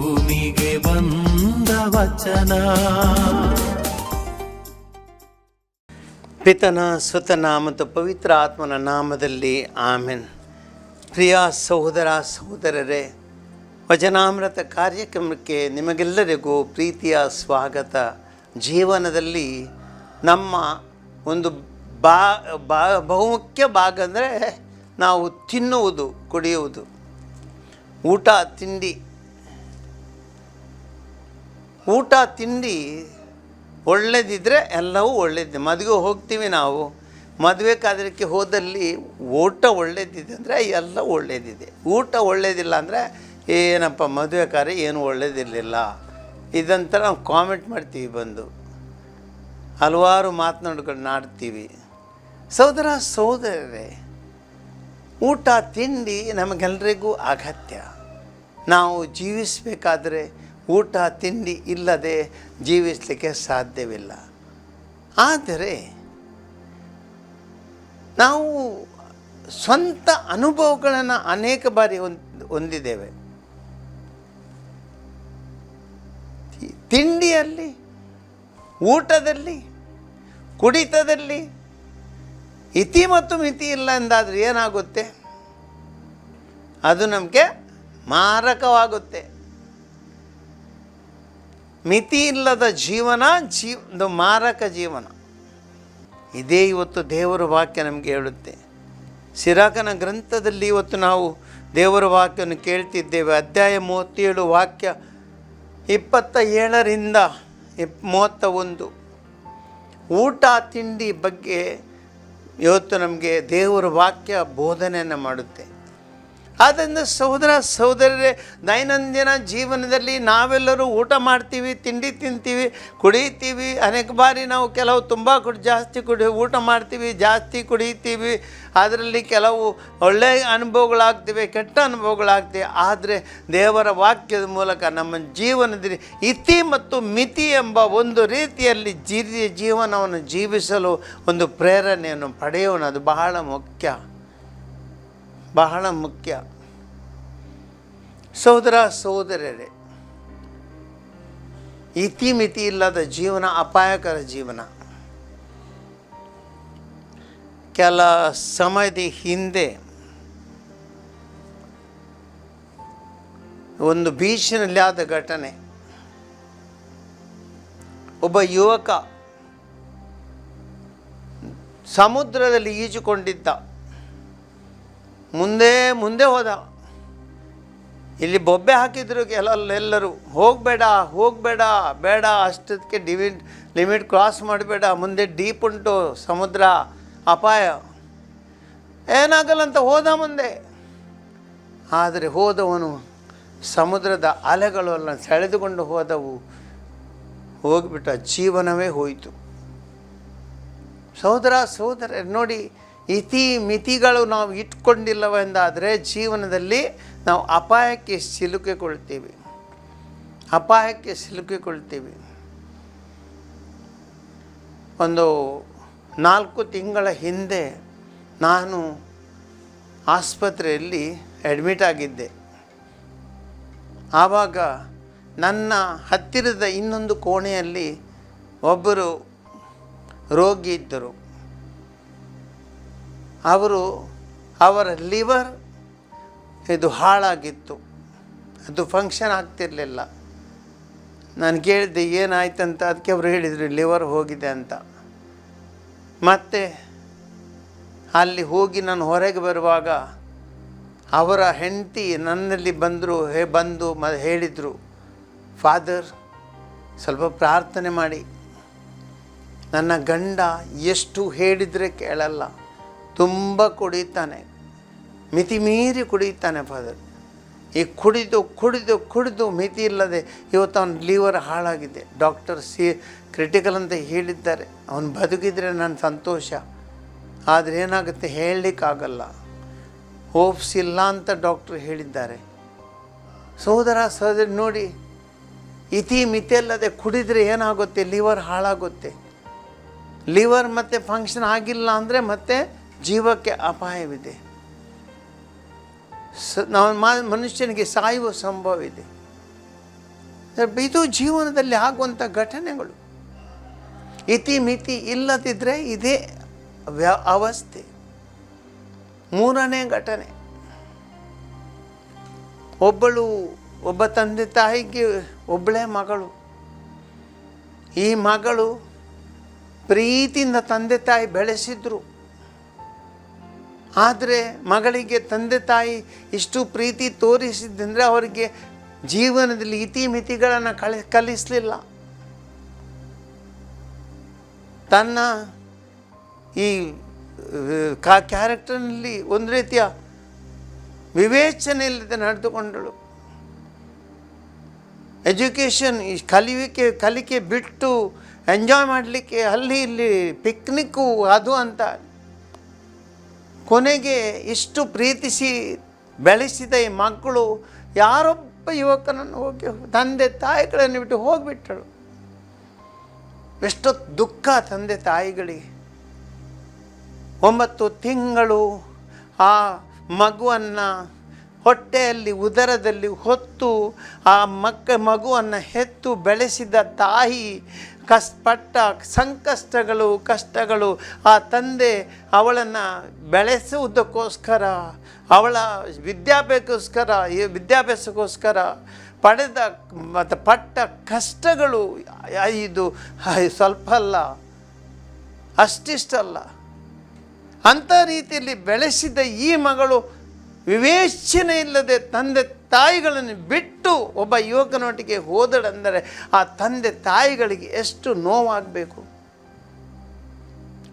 ಭೂಮಿಗೆ ಬಂದ ವಚನ. ಪಿತನ, ಸುತನ ಮತ್ತು ಪವಿತ್ರ ಆತ್ಮನ ನಾಮದಲ್ಲಿ ಆಮೆನ್. ಪ್ರಿಯ ಸಹೋದರ, ಸಹೋದರರೇ, ವಚನಾಮೃತ ಕಾರ್ಯಕ್ರಮಕ್ಕೆ ನಿಮಗೆಲ್ಲರಿಗೂ ಪ್ರೀತಿಯ ಸ್ವಾಗತ. ಜೀವನದಲ್ಲಿ ನಮ್ಮ ಒಂದು ಬಾ ಬಾ, ಬಹುಮುಖ್ಯ ಭಾಗ ಅಂದರೆ ನಾವು ತಿನ್ನುವುದು, ಕುಡಿಯುವುದು. ಊಟ, ತಿಂಡಿ ಊಟ, ತಿಂಡಿ ಒಳ್ಳೇದಿದ್ದರೆ ಎಲ್ಲವೂ ಒಳ್ಳೆಯದು ಮದುವೆ ಹೋಗ್ತೀವಿ ನಾವು. ಮದುವೆ ಕಾದ್ರಕ್ಕೆ ಹೋದಲ್ಲಿ ಊಟ ಒಳ್ಳೇದಿದೆ ಅಂದರೆ ಎಲ್ಲ ಒಳ್ಳೇದಿದೆ. ಊಟ ಒಳ್ಳೇದಿಲ್ಲ ಅಂದರೆ ಏನಪ್ಪ, ಮದುವೆ ಕಾರ್ಯ ಏನು ಒಳ್ಳೇದಿರಲಿಲ್ಲ. ಇದಂತ ನಾವು ಕಾಮೆಂಟ್ ಮಾಡ್ತೀವಿ ಬಂದು. ಹಲವಾರು ಮಾತನಾಡ್ಕೊಂಡು ನಾಡ್ತೀವಿ. ಸಹೋದರ, ಸಹೋದರರೇ, ಊಟ, ತಿಂಡಿ ನಮಗೆಲ್ಲರಿಗೂ ಅಗತ್ಯ. ನಾವು ಜೀವಿಸಬೇಕಾದ್ರೆ ಊಟ, ತಿಂಡಿ ಇಲ್ಲದೆ ಜೀವಿಸಲಿಕ್ಕೆ ಸಾಧ್ಯವಿಲ್ಲ. ಆದರೆ ನಾವು ಸ್ವಂತ ಅನುಭವಗಳನ್ನು ಅನೇಕ ಬಾರಿ ಹೊಂದ್ ಹೊಂದಿದ್ದೇವೆ. ತಿಂಡಿಯಲ್ಲಿ, ಊಟದಲ್ಲಿ, ಕುಡಿತದಲ್ಲಿ ಇತಿ ಮತ್ತು ಮಿತಿ ಇಲ್ಲ ಎಂದಾದರೆ ಏನಾಗುತ್ತೆ? ಅದು ನಮಗೆ ಮಾರಕವಾಗುತ್ತೆ. ಮಿತಿ ಇಲ್ಲದ ಜೀವನ, ಜೀ, ಒಂದು ಮಾರಕ ಜೀವನ. ಇದೇ ಇವತ್ತು ದೇವರ ವಾಕ್ಯ ನಮಗೆ ಹೇಳುತ್ತೆ. ಸಿರಾಕನ ಗ್ರಂಥದಲ್ಲಿ ಇವತ್ತು ನಾವು ದೇವರ ವಾಕ್ಯವನ್ನು ಕೇಳ್ತಿದ್ದೇವೆ. ಅಧ್ಯಾಯ ಮೂವತ್ತೇಳು ವಾಕ್ಯ ಇಪ್ಪತ್ತ ಏಳರಿಂದ ಇಪ್ ಮೂವತ್ತ ಒಂದು ಊಟ ತಿಂಡಿ ಬಗ್ಗೆ ಇವತ್ತು ನಮಗೆ ದೇವರ ವಾಕ್ಯ ಬೋಧನೆಯನ್ನು ಮಾಡುತ್ತೆ. ಆದ್ದರಿಂದ ಸಹೋದರ ಸಹೋದರರೇ, ದೈನಂದಿನ ಜೀವನದಲ್ಲಿ ನಾವೆಲ್ಲರೂ ಊಟ ಮಾಡ್ತೀವಿ, ತಿಂಡಿ ತಿಂತೀವಿ, ಕುಡಿತೀವಿ. ಅನೇಕ ಬಾರಿ ನಾವು ಕೆಲವು ತುಂಬ ಕುಡಿ, ಜಾಸ್ತಿ ಕುಡಿ, ಊಟ ಮಾಡ್ತೀವಿ, ಜಾಸ್ತಿ ಕುಡಿತೀವಿ. ಅದರಲ್ಲಿ ಕೆಲವು ಒಳ್ಳೆಯ ಅನುಭವಗಳಾಗ್ತಿವೆ, ಕೆಟ್ಟ ಅನುಭವಗಳಾಗ್ತಿವೆ. ಆದರೆ ದೇವರ ವಾಕ್ಯದ ಮೂಲಕ ನಮ್ಮ ಜೀವನದಲ್ಲಿ ಇತಿ ಮತ್ತು ಮಿತಿ ಎಂಬ ಒಂದು ರೀತಿಯಲ್ಲಿ ಜೀ ಜೀವನವನ್ನು ಜೀವಿಸಲು ಒಂದು ಪ್ರೇರಣೆಯನ್ನು ಪಡೆಯೋಣ. ಅದು ಬಹಳ ಮುಖ್ಯ. ಬಹಳ ಮುಖ್ಯ. ಸಹೋದರ ಸಹೋದರರೇ ಇತಿಮಿತಿ ಇಲ್ಲದ ಜೀವನ ಅಪಾಯಕರ ಜೀವನ. ಕೆಲ ಸಮಯದ ಹಿಂದೆ ಒಂದು ಬೀಚ್ನಲ್ಲಿ ಆದ ಘಟನೆ. ಒಬ್ಬ ಯುವಕ ಸಮುದ್ರದಲ್ಲಿ ಈಜುಕೊಂಡಿದ್ದ. ಮುಂದೆ ಮುಂದೆ ಹೋದ. ಇಲ್ಲಿ ಬೊಬ್ಬೆ ಹಾಕಿದ್ರು ಎಲ್ಲರೂ. ಹೋಗಬೇಡ ಹೋಗಬೇಡ, ಬೇಡ, ಅಷ್ಟಕ್ಕೆ ಡಿವಿಡ್ ಲಿಮಿಟ್ ಕ್ರಾಸ್ ಮಾಡಬೇಡ, ಮುಂದೆ ಡೀಪ್ ಉಂಟು ಸಮುದ್ರ, ಅಪಾಯ. ಏನಾಗಲ್ಲ ಅಂತ ಹೋದ ಮುಂದೆ. ಆದರೆ ಹೋದವನು ಸಮುದ್ರದ ಅಲೆಗಳೆಲ್ಲ ಸೆಳೆದುಕೊಂಡು ಹೋದವು. ಹೋಗಿಬಿಟ್ಟ, ಜೀವನವೇ ಹೋಯಿತು. ಸಹೋದರ ಸಹೋದರ ನೋಡಿ ಇತಿ ಮಿತಿಗಳು ನಾವು ಇಟ್ಕೊಂಡಿಲ್ಲವೆಂದಾದರೆ ಜೀವನದಲ್ಲಿ ನಾವು ಅಪಾಯಕ್ಕೆ ಸಿಲುಕಿಕೊಳ್ತೀವಿ. ಅಪಾಯಕ್ಕೆ ಸಿಲುಕಿಕೊಳ್ತೀವಿ. ಒಂದು ನಾಲ್ಕು ತಿಂಗಳ ಹಿಂದೆ ನಾನು ಆಸ್ಪತ್ರೆಯಲ್ಲಿ ಅಡ್ಮಿಟ್ ಆಗಿದ್ದೆ. ಆವಾಗ ನನ್ನ ಹತ್ತಿರದ ಇನ್ನೊಂದು ಕೋಣೆಯಲ್ಲಿ ಒಬ್ಬರು ರೋಗಿ ಇದ್ದರು. ಅವರು ಅವರ ಲಿವರ್ ಇದು ಹಾಳಾಗಿತ್ತು. ಅದು ಫಂಕ್ಷನ್ ಆಗ್ತಿರಲಿಲ್ಲ. ನಾನು ಕೇಳಿದೆ, ಏನಾಯ್ತಂತ? ಅದಕ್ಕೆ ಅವರು ಹೇಳಿದರು, ಲಿವರ್ ಹೋಗಿದೆ ಅಂತ. ಮತ್ತೆ ಅಲ್ಲಿ ಹೋಗಿ ನಾನು ಹೊರಗೆ ಬರುವಾಗ ಅವರ ಹೆಂಡತಿ ನನ್ನಲ್ಲಿ ಬಂದರು, ಹೇ, ಬಂದು ಮ, ಹೇಳಿದರು ಫಾದರ್ ಸ್ವಲ್ಪ ಪ್ರಾರ್ಥನೆ ಮಾಡಿ. ನನ್ನ ಗಂಡ ಎಷ್ಟು ಹೇಳಿದರೆ ಕೇಳಲ್ಲ. ತುಂಬ ಕುಡಿತಾನೆ. ಮಿತಿ ಮೀರಿ ಕುಡಿತಾನೆ ಫಾದರ್ ಈ ಕುಡಿದು ಕುಡಿದು ಕುಡಿದು ಮಿತಿ ಇಲ್ಲದೆ ಇವತ್ತು ಅವನ ಲೀವರ್ ಹಾಳಾಗಿದೆ. ಡಾಕ್ಟರ್ ಸಿ ಕ್ರಿಟಿಕಲ್ ಅಂತ ಹೇಳಿದ್ದಾರೆ. ಅವನು ಬದುಕಿದರೆ ನನ್ನ ಸಂತೋಷ. ಆದರೆ ಏನಾಗುತ್ತೆ ಹೇಳಲಿಕ್ಕಾಗಲ್ಲ. ಹೋಪ್ಸ್ ಇಲ್ಲ ಅಂತ ಡಾಕ್ಟ್ರು ಹೇಳಿದ್ದಾರೆ. ಸೋದರ, ಸಹೋದರಿ, ನೋಡಿ, ಇತಿ ಮಿತಿ ಅಲ್ಲದೆ ಕುಡಿದರೆ ಏನಾಗುತ್ತೆ? ಲಿವರ್ ಹಾಳಾಗುತ್ತೆ. ಲಿವರ್ ಮತ್ತು ಫಂಕ್ಷನ್ ಆಗಿಲ್ಲ ಅಂದರೆ ಮತ್ತೆ ಜೀವಕ್ಕೆ ಅಪಾಯವಿದೆ. ಸ, ನಾವು ಮನುಷ್ಯನಿಗೆ ಸಾಯುವ ಸಂಭವ ಇದೆ ಇದು ಜೀವನದಲ್ಲಿ ಆಗುವಂಥ ಘಟನೆಗಳು. ಇತಿ ಮಿತಿ ಇಲ್ಲದಿದ್ದರೆ ಇದೇ ವ್ಯ, ಅವಸ್ಥೆ. ಮೂರನೇ ಘಟನೆ. ಒಬ್ಬಳು, ಒಬ್ಬ ತಂದೆ ತಾಯಿಗೆ ಒಬ್ಬಳೇ ಮಗಳು. ಈ ಮಗಳು ಪ್ರೀತಿಯಿಂದ ತಂದೆ ತಾಯಿ ಬೆಳೆಸಿದ್ರು. ಆದರೆ ಮಗಳಿಗೆ ತಂದೆ ತಾಯಿ ಇಷ್ಟು ಪ್ರೀತಿ ತೋರಿಸಿದ್ದಂದರೆ ಅವರಿಗೆ ಜೀವನದಲ್ಲಿ ಇತಿಮಿತಿಗಳನ್ನು ಕಳಿ, ಕಲಿಸಲಿಲ್ಲ. ತನ್ನ ಈ ಕಾ, ಕ್ಯಾರೆಕ್ಟರ್ನಲ್ಲಿ ಒಂದು ರೀತಿಯ ವಿವೇಚನೆ ಇಲ್ಲದೆ ನಡೆದುಕೊಂಡಳು. ಎಜುಕೇಷನ್ ಈ ಕಲಿವಿಕೆ, ಕಲಿಕೆ ಬಿಟ್ಟು ಎಂಜಾಯ್ ಮಾಡಲಿಕ್ಕೆ ಅಲ್ಲಿ ಇಲ್ಲಿ ಪಿಕ್ನಿಕ್ಕು ಅದು ಅಂತ. ಕೊನೆಗೆ ಇಷ್ಟು ಪ್ರೀತಿಸಿ ಬೆಳೆಸಿದ ಈ ಮಕ್ಕಳು ಯಾರೊಬ್ಬ ಯುವಕನನ್ನು ಹೋಗಿ ತಂದೆ ತಾಯಿಗಳನ್ನು ಬಿಟ್ಟು ಹೋಗಿಬಿಟ್ಟಳು. ಎಷ್ಟೊತ್ತು ದುಃಖ ತಂದೆ ತಾಯಿಗಳಿಗೆ. ಒಂಬತ್ತು ತಿಂಗಳು ಆ ಮಗುವನ್ನು ಹೊಟ್ಟೆಯಲ್ಲಿ, ಉದರದಲ್ಲಿ ಹೊತ್ತು ಆ ಮಕ್ಕ ಮಗುವನ್ನು ಹೆತ್ತು ಬೆಳೆಸಿದ ತಾಯಿ ಕಷ್ಟಪಟ್ಟ ಸಂಕಷ್ಟಗಳು, ಕಷ್ಟಗಳು, ಆ ತಂದೆ ಅವಳನ್ನು ಬೆಳೆಸುವುದಕ್ಕೋಸ್ಕರ, ಅವಳ ವಿದ್ಯಾಭ್ಯಾಸಕ್ಕೋಸ್ಕರ ವಿದ್ಯಾಭ್ಯಾಸಕ್ಕೋಸ್ಕರ ಪಡೆದ ಮತ್ತು ಪಟ್ಟ ಕಷ್ಟಗಳು ಇದು ಸ್ವಲ್ಪ ಅಲ್ಲ ಅಷ್ಟಿಷ್ಟಲ್ಲ. ಅಂಥ ರೀತಿಯಲ್ಲಿ ಬೆಳೆಸಿದ ಈ ಮಗಳು ವಿವೇಚನೆ ಇಲ್ಲದೆ ತಂದೆ ತಾಯಿಗಳನ್ನು ಬಿಟ್ಟು ಒಬ್ಬ ಯುವಕನೊಟ್ಟಿಗೆ ಹೋದಳೆಂದರೆ ಆ ತಂದೆ ತಾಯಿಗಳಿಗೆ ಎಷ್ಟು ನೋವಾಗಬೇಕು?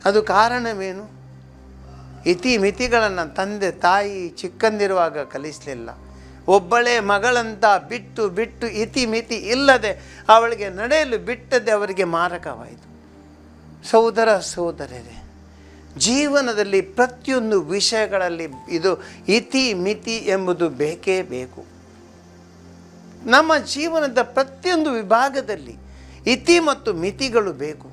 ಅದು ಕಾರಣವೇನು? ಇತಿ ಮಿತಿಗಳನ್ನು ತಂದೆ ತಾಯಿ ಚಿಕ್ಕಂದಿರುವಾಗ ಕಲಿಸಲಿಲ್ಲ. ಒಬ್ಬಳೇ ಮಗಳಂತ ಬಿಟ್ಟು ಬಿಟ್ಟು ಇತಿ ಮಿತಿ ಇಲ್ಲದೆ ಅವಳಿಗೆ ನಡೆಯಲು ಬಿಟ್ಟದೆ ಅವರಿಗೆ ಮಾರಕವಾಯಿತು. ಸಹೋದರ ಸೋದರರೇ ಜೀವನದಲ್ಲಿ ಪ್ರತಿಯೊಂದು ವಿಷಯಗಳಲ್ಲಿ ಇದು ಇತಿ ಮಿತಿ ಎಂಬುದು ಬೇಕೇ ಬೇಕು. ನಮ್ಮ ಜೀವನದ ಪ್ರತಿಯೊಂದು ವಿಭಾಗದಲ್ಲಿ ಇತಿ ಮತ್ತು ಮಿತಿಗಳು ಬೇಕು.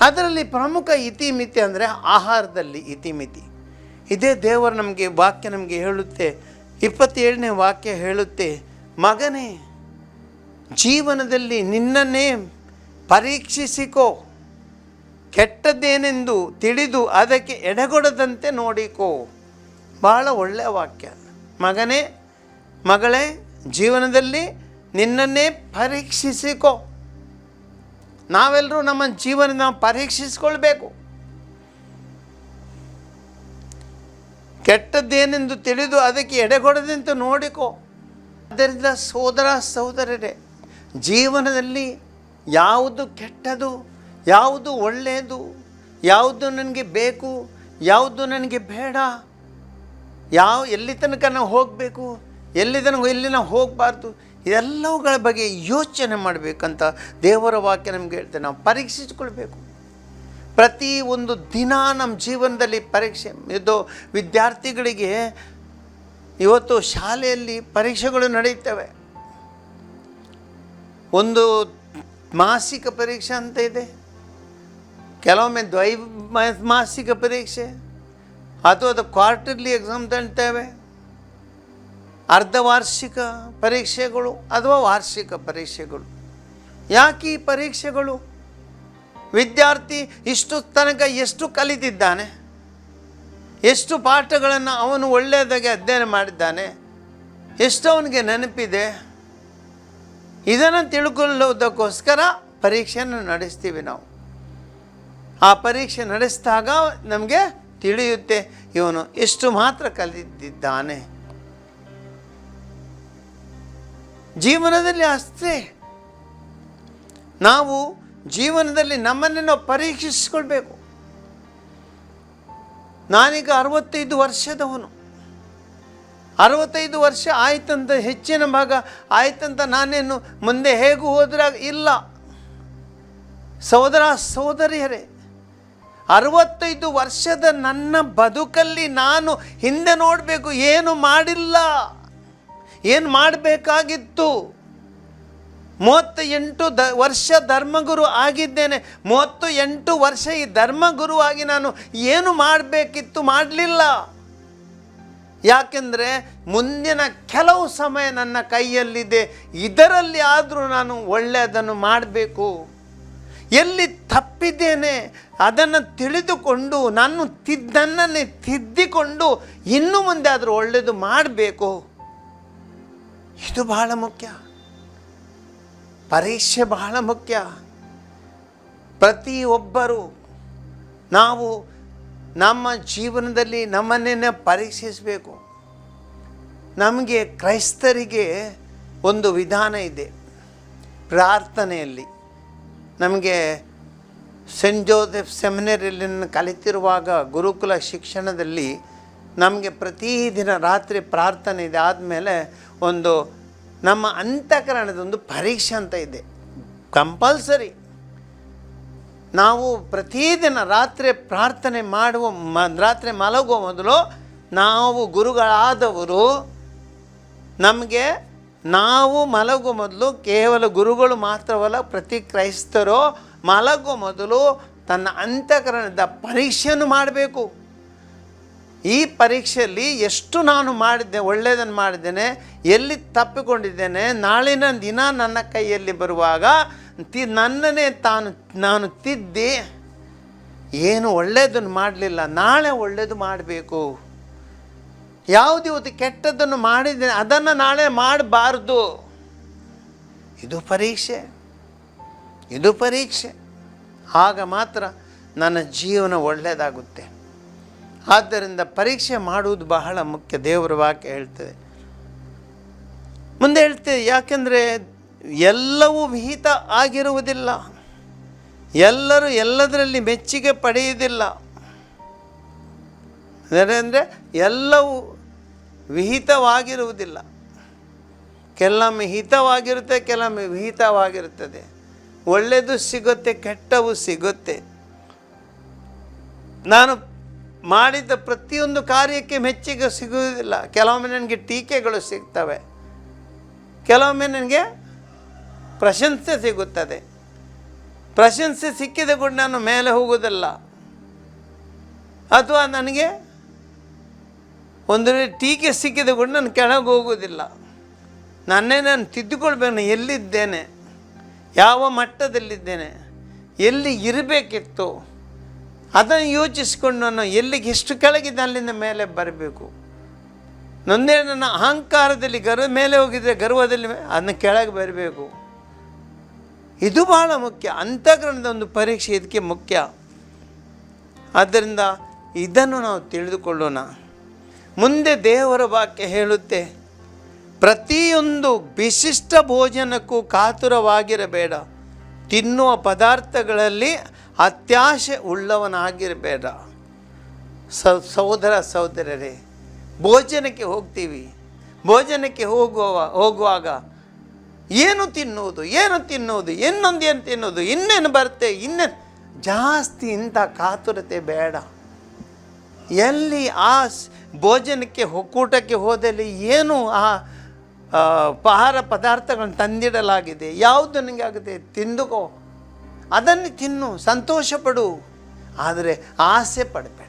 ಅದರಲ್ಲಿ ಪ್ರಮುಖ ಇತಿ ಮಿತಿ ಅಂದರೆ ಆಹಾರದಲ್ಲಿ ಇತಿಮಿತಿ ಇದೇ ದೇವರು ನಮಗೆ ವಾಕ್ಯ ನಮಗೆ ಹೇಳುತ್ತೆ, ಇಪ್ಪತ್ತೇಳನೇ ವಾಕ್ಯ ಹೇಳುತ್ತೆ, ಮಗನೇ, ಜೀವನದಲ್ಲಿ ನಿನ್ನನ್ನೇ ಪರೀಕ್ಷಿಸಿಕೋ. ಕೆಟ್ಟದ್ದೇನೆಂದು ತಿಳಿದು ಅದಕ್ಕೆ ಎಡೆಗೊಡದಂತೆ ನೋಡಿಕೋ. ಭಾಳ ಒಳ್ಳೆಯ ವಾಕ್ಯ. ಮಗನೇ, ಮಗಳೇ, ಜೀವನದಲ್ಲಿ ನಿನ್ನನ್ನೇ ಪರೀಕ್ಷಿಸಿಕೋ. ನಾವೆಲ್ಲರೂ ನಮ್ಮ ಜೀವನ ನಾವು ಪರೀಕ್ಷಿಸಿಕೊಳ್ಬೇಕು. ಕೆಟ್ಟದ್ದೇನೆಂದು ತಿಳಿದು ಅದಕ್ಕೆ ಎಡೆಗೊಡದಂತೆ ನೋಡಿಕೋ. ಅದರಿಂದ ಸೋದರ ಸಹೋದರರೇ, ಜೀವನದಲ್ಲಿ ಯಾವುದು ಕೆಟ್ಟದು? ಯಾವುದು ಒಳ್ಳೆಯದು, ಯಾವುದು ನನಗೆ ಬೇಕು, ಯಾವುದು ನನಗೆ ಬೇಡ, ಯಾವ, ಎಲ್ಲಿ ತನಕ ನಾವು ಹೋಗಬೇಕು, ಎಲ್ಲಿ ತನಕ ಎಲ್ಲಿ ನಾವು ಹೋಗಬಾರ್ದು, ಇದೆಲ್ಲವುಗಳ ಬಗ್ಗೆ ಯೋಚನೆ ಮಾಡಬೇಕಂತ ದೇವರ ವಾಕ್ಯ ನಮಗೆ ಹೇಳ್ತೇವೆ ನಾವು ಪರೀಕ್ಷಿಸಿಕೊಳ್ಬೇಕು. ಪ್ರತಿ ಒಂದು ದಿನ ನಮ್ಮ ಜೀವನದಲ್ಲಿ ಪರೀಕ್ಷೆ, ಇದು ವಿದ್ಯಾರ್ಥಿಗಳಿಗೆ ಇವತ್ತು ಶಾಲೆಯಲ್ಲಿ ಪರೀಕ್ಷೆಗಳು ನಡೆಯುತ್ತವೆ. ಒಂದು ಮಾಸಿಕ ಪರೀಕ್ಷೆ ಅಂತ ಇದೆ. ಕೆಲವೊಮ್ಮೆ ದ್ವೈ ಮಾಸಿಕ ಪರೀಕ್ಷೆ ಅಥವಾ ಅದು ಕ್ವಾರ್ಟರ್ಲಿ ಎಕ್ಸಾಮ್ ಅಂತೇವೆ ಅರ್ಧವಾರ್ಷಿಕ ಪರೀಕ್ಷೆಗಳು ಅಥವಾ ವಾರ್ಷಿಕ ಪರೀಕ್ಷೆಗಳು. ಯಾಕೆ ಈ ಪರೀಕ್ಷೆಗಳು? ವಿದ್ಯಾರ್ಥಿ ಇಷ್ಟು ತನಕ ಎಷ್ಟು ಕಲಿತಿದ್ದಾನೆ? ಎಷ್ಟು ಪಾಠಗಳನ್ನು ಅವನು ಒಳ್ಳೆಯದಾಗಿ ಅಧ್ಯಯನ ಮಾಡಿದ್ದಾನೆ? ಎಷ್ಟು ಅವನಿಗೆ ನೆನಪಿದೆ? ಇದನ್ನು ತಿಳ್ಕೊಳ್ಳೋದಕ್ಕೋಸ್ಕರ ಪರೀಕ್ಷೆಯನ್ನು ನಡೆಸ್ತೀವಿ ನಾವು. ಆ ಪರೀಕ್ಷೆ ನಡೆಸಿದಾಗ ನಮಗೆ ತಿಳಿಯುತ್ತೆ, ಇವನು ಎಷ್ಟು ಮಾತ್ರ ಕಲಿತಿದ್ದಾನೆ. ಜೀವನದಲ್ಲಿ ಅಷ್ಟೇ. ನಾವು ಜೀವನದಲ್ಲಿ ನಮ್ಮನ್ನೇ ನಾವು ಪರೀಕ್ಷಿಸಿಕೊಳ್ಬೇಕು. ನಾನೀಗ ಅರವತ್ತೈದು ವರ್ಷದವನು. ಅರವತ್ತೈದು ವರ್ಷ ಆಯ್ತಂತ ಹೆಚ್ಚಿನ ಭಾಗ ಆಯ್ತಂತ ನಾನೇನು ಮುಂದೆ ಹೇಗೂ ಹೋದ್ರಾಗ ಇಲ್ಲ. ಸಹೋದರ ಸಹೋದರಿಯರೇ ಅರವತ್ತೈದು ವರ್ಷದ ನನ್ನ ಬದುಕಲ್ಲಿ ನಾನು ಹಿಂದೆ ನೋಡಬೇಕು, ಏನು ಮಾಡಿಲ್ಲ. ಏನು ಮಾಡಬೇಕಾಗಿತ್ತು? ಮೂವತ್ತ ಎಂಟು ದ ವರ್ಷ ಧರ್ಮಗುರು ಆಗಿದ್ದೇನೆ. ಮೂವತ್ತು ಎಂಟು ವರ್ಷ ಈ ಧರ್ಮಗುರುವಾಗಿ ನಾನು ಏನು ಮಾಡಬೇಕಿತ್ತು, ಮಾಡಲಿಲ್ಲ. ಯಾಕೆಂದರೆ ಮುಂದಿನ ಕೆಲವು ಸಮಯ ನನ್ನ ಕೈಯಲ್ಲಿದೆ. ಇದರಲ್ಲಿ ಆದರೂ ನಾನು ಒಳ್ಳೆಯದನ್ನು ಮಾಡಬೇಕು. ಎಲ್ಲಿ ತಪ್ಪಿದ್ದೇನೆ ಅದನ್ನು ತಿಳಿದುಕೊಂಡು ನಾನು ತಿದ್ದನ್ನೇ ತಿದ್ದಿಕೊಂಡು ಇನ್ನು ಮುಂದೆ ಆದರೂ ಒಳ್ಳೆಯದು ಮಾಡಬೇಕು. ಇದು ಬಹಳ ಮುಖ್ಯ. ಪರೀಕ್ಷೆ ಬಹಳ ಮುಖ್ಯ. ಪ್ರತಿಯೊಬ್ಬರು ನಾವು ನಮ್ಮ ಜೀವನದಲ್ಲಿ ನಮ್ಮನ್ನೇ ಪರೀಕ್ಷಿಸಬೇಕು. ನಮಗೆ ಕ್ರೈಸ್ತರಿಗೆ ಒಂದು ವಿಧಾನ ಇದೆ. ಪ್ರಾರ್ಥನೆಯಲ್ಲಿ. ನಮಗೆ ಸೆಂಟ್ ಜೋಸೆಫ್ ಸೆಮಿನರಿಯಲ್ಲಿ ಕಲಿತಿರುವಾಗ ಗುರುಕುಲ ಶಿಕ್ಷಣದಲ್ಲಿ ನಮಗೆ ಪ್ರತಿದಿನ ರಾತ್ರಿ ಪ್ರಾರ್ಥನೆ ಇದೆ. ಆದಮೇಲೆ ಒಂದು ನಮ್ಮ ಅಂತಃಕರಣದೊಂದು ಪರೀಕ್ಷೆ ಅಂತ ಇದೆ. ಕಂಪಲ್ಸರಿ ನಾವು ಪ್ರತಿದಿನ ರಾತ್ರಿ ಪ್ರಾರ್ಥನೆ ಮಾಡುವ ಮ, ರಾತ್ರಿ ಮಲಗುವ ಮೊದಲು ನಾವು ಗುರುಗಳಾದವರು ನಮಗೆ ನಾವು ಮಲಗುವ ಮೊದಲು ಕೇವಲ ಗುರುಗಳು ಮಾತ್ರವಲ್ಲ, ಪ್ರತಿ ಕ್ರೈಸ್ತರು ಮಲಗುವ ಮೊದಲು ತನ್ನ ಅಂತಃಕರಣದ ಪರೀಕ್ಷೆಯನ್ನು ಮಾಡಬೇಕು. ಈ ಪರೀಕ್ಷೆಯಲ್ಲಿ ಎಷ್ಟು ನಾನು ಮಾಡಿದ್ದೆ, ಒಳ್ಳೆಯದನ್ನು ಮಾಡಿದ್ದೇನೆ, ಎಲ್ಲಿ ತಪ್ಪಿಕೊಂಡಿದ್ದೇನೆ, ನಾಳಿನ ದಿನ ನನ್ನ ಕೈಯಲ್ಲಿ ಬರುವಾಗ ತಿ, ನನ್ನನ್ನೇ ತಾನು, ನಾನು ತಿದ್ದಿ. ಏನು ಒಳ್ಳೆಯದನ್ನು ಮಾಡಲಿಲ್ಲ, ನಾಳೆ ಒಳ್ಳೆಯದು ಮಾಡಬೇಕು. ಯಾವುದು ಇವತ್ತು ಕೆಟ್ಟದ್ದನ್ನು ಮಾಡಿದ್ದೇನೆ, ಅದನ್ನು ನಾಳೆ ಮಾಡಬಾರ್ದು. ಇದು ಪರೀಕ್ಷೆ ಇದು ಪರೀಕ್ಷೆ. ಆಗ ಮಾತ್ರ ನನ್ನ ಜೀವನ ಒಳ್ಳೆಯದಾಗುತ್ತೆ. ಆದ್ದರಿಂದ ಪರೀಕ್ಷೆ ಮಾಡುವುದು ಬಹಳ ಮುಖ್ಯ, ದೇವರ ವಾಕ್ಯ ಹೇಳ್ತದೆ. ಮುಂದೆ ಹೇಳ್ತೇವೆ ಯಾಕೆಂದರೆ ಎಲ್ಲವೂ ವಿಹಿತ ಆಗಿರುವುದಿಲ್ಲ. ಎಲ್ಲರೂ ಎಲ್ಲದರಲ್ಲಿ ಮೆಚ್ಚುಗೆ ಪಡೆಯುವುದಿಲ್ಲ. ಅಂದರೆ ಎಲ್ಲವೂ ವಿಹಿತವಾಗಿರುವುದಿಲ್ಲ. ಕೆಲವೊಮ್ಮೆ ಹಿತವಾಗಿರುತ್ತೆ, ಕೆಲವೊಮ್ಮೆ ವಿಹಿತವಾಗಿರುತ್ತದೆ. ಒಳ್ಳೆಯದು ಸಿಗುತ್ತೆ, ಕೆಟ್ಟವು ಸಿಗುತ್ತೆ. ನಾನು ಮಾಡಿದ ಪ್ರತಿಯೊಂದು ಕಾರ್ಯಕ್ಕೆ ಮೆಚ್ಚುಗೆ ಸಿಗುವುದಿಲ್ಲ. ಕೆಲವೊಮ್ಮೆ ನನಗೆ ಟೀಕೆಗಳು ಸಿಗ್ತವೆ. ಕೆಲವೊಮ್ಮೆ ನನಗೆ ಪ್ರಶಂಸೆ ಸಿಗುತ್ತದೆ. ಪ್ರಶಂಸೆ ಸಿಕ್ಕಿದ ಕೂಡ ನಾನು ಮೇಲೆ ಹೋಗುವುದಿಲ್ಲ. ಅಥವಾ ನನಗೆ ಒಂದು ವೇಳೆ ಟೀಕೆ ಸಿಕ್ಕಿದ ಕೂಡ ನಾನು ಕೆಳಗೆ ಹೋಗೋದಿಲ್ಲ ನನ್ನೇ ನಾನು ತಿದ್ದುಕೊಳ್ಬೇಕು ನಾನು ಎಲ್ಲಿದ್ದೇನೆ? ಯಾವ ಮಟ್ಟದಲ್ಲಿದ್ದೇನೆ? ಎಲ್ಲಿ ಇರಬೇಕಿತ್ತು? ಅದನ್ನು ಯೋಚಿಸ್ಕೊಂಡು ನಾನು ಎಲ್ಲಿಗೆ, ಎಷ್ಟು ಕೆಳಗೆ ಅಲ್ಲಿಂದ ಮೇಲೆ ಬರಬೇಕು? ನೊಂದೇ ನನ್ನ ಅಹಂಕಾರದಲ್ಲಿ ಗರ್ವ, ಮೇಲೆ ಹೋಗಿದ್ರೆ ಗರ್ವದಲ್ಲಿ ಅದನ್ನು ಕೆಳಗೆ ಬರಬೇಕು. ಇದು ಬಹಳ ಮುಖ್ಯ. ಅಂತಃಕರಣದ ಒಂದು ಪರೀಕ್ಷೆ ಇದಕ್ಕೆ ಮುಖ್ಯ. ಆದ್ದರಿಂದ ಇದನ್ನು ನಾವು ತಿಳಿದುಕೊಳ್ಳೋಣ. ಮುಂದೆ ದೇವರ ವಾಕ್ಯ ಹೇಳುತ್ತೆ, ಪ್ರತಿಯೊಂದು ವಿಶಿಷ್ಟ ಭೋಜನಕ್ಕೂ ಕಾತುರವಾಗಿರಬೇಡ. ತಿನ್ನುವ ಪದಾರ್ಥಗಳಲ್ಲಿ ಅತ್ಯಾಶೆ ಉಳ್ಳವನಾಗಿರಬೇಡ. ಸಹೋದರ ಸಹೋದರರೇ, ಭೋಜನಕ್ಕೆ ಹೋಗ್ತೀವಿ. ಭೋಜನಕ್ಕೆ ಹೋಗುವ ಹೋಗುವಾಗ ಏನು ತಿನ್ನುವುದು ಏನು ತಿನ್ನುವುದು, ಇನ್ನೊಂದು ಏನು ತಿನ್ನುವುದು, ಇನ್ನೇನು ಬರುತ್ತೆ ಇನ್ನೇನು ಜಾಸ್ತಿ ಇಂಥ ಕಾತುರತೆ ಬೇಡ. ಎಲ್ಲಿ ಆ ಭೋಜನಕ್ಕೆ ಒಕ್ಕೂಟಕ್ಕೆ ಹೋದಲ್ಲಿ ಏನು ಆ ಆಹಾರ ಪದಾರ್ಥಗಳನ್ನು ತಂದಿಡಲಾಗಿದೆ? ಯಾವುದು ನನಗೆ ಆಗುತ್ತೆ? ತಿಂದುಕೋ. ಅದನ್ನು ತಿನ್ನು, ಸಂತೋಷಪಡು. ಆದರೆ ಆಸೆ ಪಡಬೇಡ.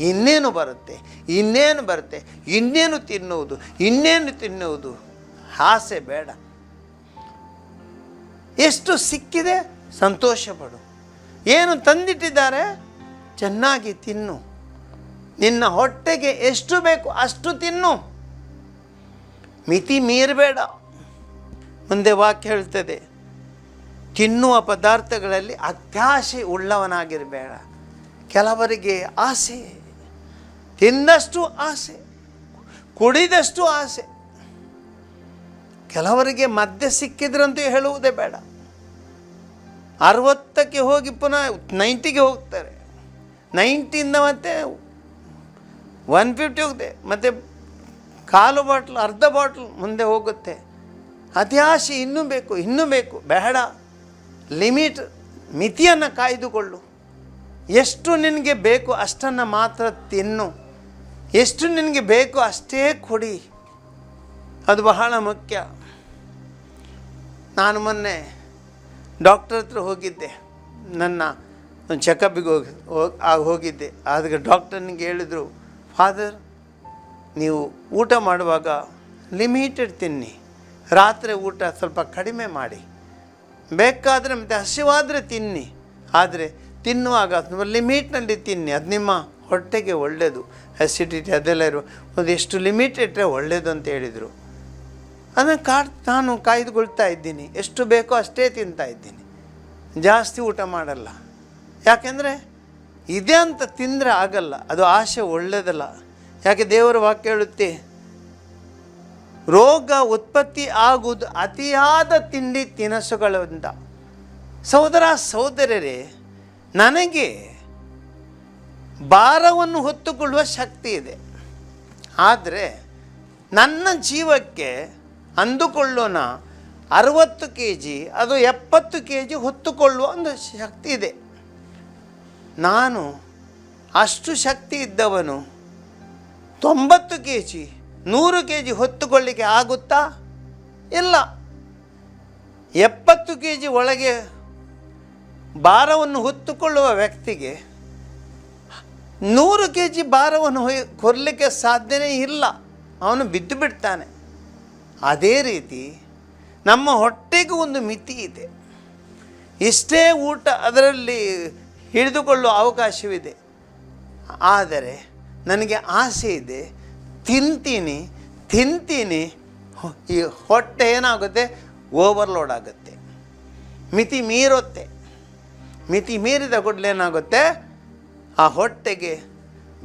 ಇನ್ನೇನು ಬರುತ್ತೆ? ಇನ್ನೇನು ಬರುತ್ತೆ? ಇನ್ನೇನು ತಿನ್ನುವುದು? ಇನ್ನೇನು ತಿನ್ನುವುದು? ಆಸೆ ಬೇಡ. ಎಷ್ಟು ಸಿಕ್ಕಿದೆ? ಸಂತೋಷಪಡು. ಏನು ತಂದಿಟ್ಟಿದ್ದಾರೆ? ಚೆನ್ನಾಗಿ ತಿನ್ನು. ನಿನ್ನ ಹೊಟ್ಟೆಗೆ ಎಷ್ಟು ಬೇಕು ಅಷ್ಟು ತಿನ್ನು. ಮಿತಿ ಮೀರಬೇಡ. ಮುಂದೆ ವಾಕ್ಯ ಹೇಳ್ತದೆ, ತಿನ್ನುವ ಪದಾರ್ಥಗಳಲ್ಲಿ ಅತ್ಯಾಶೆ ಉಳ್ಳವನಾಗಿರಬೇಡ. ಕೆಲವರಿಗೆ ಆಸೆ, ತಿಂದಷ್ಟು ಆಸೆ, ಕುಡಿದಷ್ಟು ಆಸೆ. ಕೆಲವರಿಗೆ ಮದ್ಯ ಸಿಕ್ಕಿದ್ರಂತೂ ಹೇಳುವುದೇ ಬೇಡ. ಅರವತ್ತಕ್ಕೆ ಹೋಗಿ ಪುನಃ ನೈಂಟಿಗೆ ಹೋಗ್ತಾರೆ. ನೈಂಟಿಯಿಂದ ಮತ್ತೆ ಒನ್ ಫಿಫ್ಟಿ ಹೋಗುತ್ತೆ. ಮತ್ತು ಕಾಲು ಬಾಟ್ಲು, ಅರ್ಧ ಬಾಟ್ಲು ಮುಂದೆ ಹೋಗುತ್ತೆ. ಅತಿ ಆಸೆ ಇನ್ನೂ ಬೇಕು ಇನ್ನೂ ಬೇಕು. ಬೇಡ. ಲಿಮಿಟ್, ಮಿತಿಯನ್ನು ಕಾಯ್ದುಕೊಳ್ಳು. ಎಷ್ಟು ನಿನಗೆ ಬೇಕು ಅಷ್ಟನ್ನು ಮಾತ್ರ ತಿನ್ನು. ಎಷ್ಟು ನಿನಗೆ ಬೇಕು ಅಷ್ಟೇ ಕೊಡಿ. ಅದು ಬಹಳ ಮುಖ್ಯ. ನಾನು ಮೊನ್ನೆ ಡಾಕ್ಟರ್ ಹತ್ರ ಹೋಗಿದ್ದೆ. ನನ್ನ ಚೆಕಪ್ಪಿಗೆ ಹೋಗಿ ಆಗ ಹೋಗಿದ್ದೆ. ಆಗ ಡಾಕ್ಟರ್ನಿಗೆ ಹೇಳಿದರು ಫಾದರ್ ನೀವು ಊಟ ಮಾಡುವಾಗ ಲಿಮಿಟೆಡ್ ತಿನ್ನಿ. ರಾತ್ರಿ ಊಟ ಸ್ವಲ್ಪ ಕಡಿಮೆ ಮಾಡಿ. ಬೇಕಾದರೆ ಮತ್ತು ಹಸಿವಾದರೆ ತಿನ್ನಿ. ಆದರೆ ತಿನ್ನುವಾಗ ತುಂಬ ಲಿಮಿಟ್ನಲ್ಲಿ ತಿನ್ನಿ. ಅದು ನಿಮ್ಮ ಹೊಟ್ಟೆಗೆ ಒಳ್ಳೆಯದು ಅಸಿಡಿಟಿ ಅದೆಲ್ಲ ಇರುವ ಒಂದು ಎಷ್ಟು ಲಿಮಿಟ್ ಇಟ್ಟರೆ ಒಳ್ಳೆಯದು ಅಂತ ಹೇಳಿದರು. ಅದನ್ನು ಕಾಡ್, ನಾನು ಕಾಯ್ದುಕೊಳ್ತಾ ಇದ್ದೀನಿ. ಎಷ್ಟು ಬೇಕೋ ಅಷ್ಟೇ ತಿಂತಾ ಇದ್ದೀನಿ. ಜಾಸ್ತಿ ಊಟ ಮಾಡಲ್ಲ. ಯಾಕೆಂದರೆ ಇದೆ ಅಂತ ತಿಂದರೆ ಆಗಲ್ಲ. ಅದು ಆಸೆ ಒಳ್ಳೆಯದಲ್ಲ ಯಾಕೆ ದೇವರ ವಾಕ್ಯ ಹೇಳುತ್ತೆ? ರೋಗ ಉತ್ಪತ್ತಿ ಆಗುವುದು ಅತಿಯಾದ ತಿಂಡಿ ತಿನಸುಗಳಿಂದ. ಸಹೋದರ, ಸಹೋದರರೇ, ನನಗೆ ಭಾರವನ್ನು ಹೊತ್ತುಕೊಳ್ಳುವ ಶಕ್ತಿ ಇದೆ. ಆದರೆ ನನ್ನ ಜೀವಕ್ಕೆ ಅಂದುಕೊಳ್ಳೋಣ ಅರವತ್ತು ಕೆ ಜಿ ಅದು ಎಪ್ಪತ್ತು ಕೆ ಜಿ ಹೊತ್ತುಕೊಳ್ಳುವ ಒಂದು ಶಕ್ತಿ ಇದೆ. ನಾನು ಅಷ್ಟು ಶಕ್ತಿ ಇದ್ದವನು ತೊಂಬತ್ತು ಕೆ ಜಿ ನೂರು ಕೆ ಜಿ ಹೊತ್ತುಕೊಳ್ಳಿಕ್ಕೆ ಆಗುತ್ತಾ? ಇಲ್ಲ. ಎಪ್ಪತ್ತು ಕೆ ಜಿ ಒಳಗೆ ಭಾರವನ್ನು ಹೊತ್ತುಕೊಳ್ಳುವ ವ್ಯಕ್ತಿಗೆ ನೂರು ಕೆ ಜಿ ಭಾರವನ್ನು ಕೊರಲಿಕ್ಕೆ ಸಾಧ್ಯನೇ ಇಲ್ಲ. ಅವನು ಬಿದ್ದು ಬಿಡ್ತಾನೆ. ಅದೇ ರೀತಿ ನಮ್ಮ ಹೊಟ್ಟೆಗೂ ಒಂದು ಮಿತಿ ಇದೆ. ಇಷ್ಟೇ ಊಟ ಅದರಲ್ಲಿ ಹಿಡಿದುಕೊಳ್ಳುವ ಅವಕಾಶವಿದೆ. ಆದರೆ ನನಗೆ ಆಸೆ ಇದೆ, ತಿಂತೀನಿ ತಿಂತೀನಿ, ಈ ಹೊಟ್ಟೆ ಏನಾಗುತ್ತೆ? ಓವರ್ಲೋಡ್ ಆಗುತ್ತೆ. ಮಿತಿ ಮೀರುತ್ತೆ. ಮಿತಿ ಮೀರಿದ ಕೂಡಲೇ ಏನಾಗುತ್ತೆ? ಆ ಹೊಟ್ಟೆಗೆ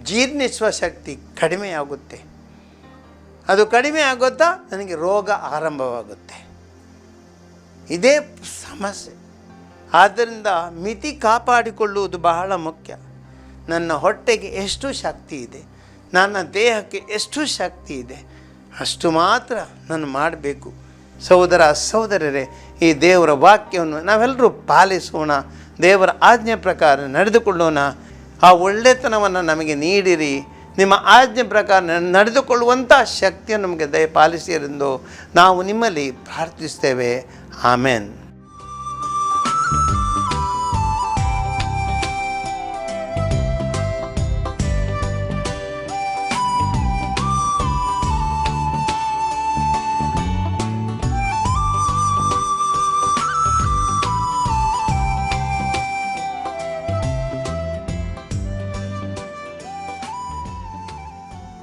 ಜೀರ್ಣಿಸುವ ಶಕ್ತಿ ಕಡಿಮೆಯಾಗುತ್ತೆ. ಅದು ಕಡಿಮೆ ಆಗುತ್ತಾ? ನನಗೆ ರೋಗ ಆರಂಭವಾಗುತ್ತೆ. ಇದೇ ಸಮಸ್ಯೆ. ಆದ್ದರಿಂದ ಮಿತಿ ಕಾಪಾಡಿಕೊಳ್ಳುವುದು ಬಹಳ ಮುಖ್ಯ. ನನ್ನ ಹೊಟ್ಟೆಗೆ ಎಷ್ಟು ಶಕ್ತಿ ಇದೆ, ನನ್ನ ದೇಹಕ್ಕೆ ಎಷ್ಟು ಶಕ್ತಿ ಇದೆ, ಅಷ್ಟು ಮಾತ್ರ ನಾನು ಮಾಡಬೇಕು. ಸಹೋದರ ಸಹೋದರರೇ, ಈ ದೇವರ ವಾಕ್ಯವನ್ನು ನಾವೆಲ್ಲರೂ ಪಾಲಿಸೋಣ, ದೇವರ ಆಜ್ಞೆ ಪ್ರಕಾರ ನಡೆದುಕೊಳ್ಳೋಣ. ಆ ಒಳ್ಳೆತನವನ್ನು ನಮಗೆ ನೀಡಿರಿ. ನಿಮ್ಮ ಆಜ್ಞೆ ಪ್ರಕಾರ ನಡೆದುಕೊಳ್ಳುವಂಥ ಶಕ್ತಿಯನ್ನು ನಮಗೆ ದಯಪಾಲಿಸಿರೆಂದು ನಾವು ನಿಮ್ಮಲ್ಲಿ ಪ್ರಾರ್ಥಿಸ್ತೇವೆ. ಆಮೇನ್.